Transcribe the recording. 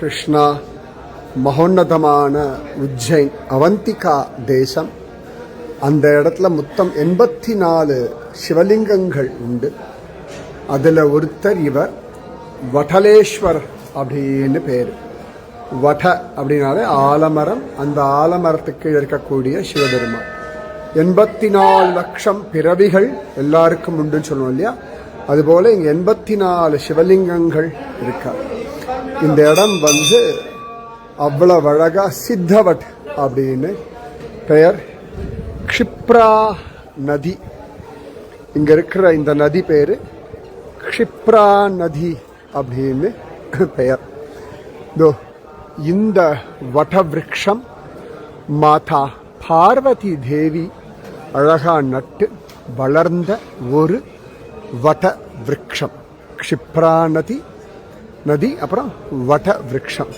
கிருஷ்ணா மகோன்னதமான உஜ்ஜைன் அவந்திகா தேசம் அந்த இடத்துல மொத்தம் எண்பத்தி நாலு சிவலிங்கங்கள் உண்டு. அதில் ஒருத்தர் இவர் வடலேஸ்வர் அப்படின்னு பேர். வட அப்படின்னாலே ஆலமரம் அந்த ஆலமரத்துக்கு இருக்கக்கூடிய சிவபெருமான். எண்பத்தி நாலு லட்சம் பிறவிகள் எல்லாருக்கும் உண்டுன்னு சொல்லுவோம் இல்லையா? அதுபோல இங்கே எண்பத்தி நாலு சிவலிங்கங்கள் இருக்கா. இந்த இடம் வந்து அவ்வளவு அழகா சித்தவட் அப்படின்னு பெயர். க்ஷிப்ரா நதி. இங்கே இருக்கிற இந்த நதி பேர் க்ஷிப்ரா நதி அப்படின்னு பெயர். இதோ இந்த வடவிருக்ஷம் மாதா பார்வதி தேவி அழகா நட்டு வளர்ந்த ஒரு வட விரக்ஷம் க்ஷிப்ரா நதி நதி அப்புறம் வட விருட்சம்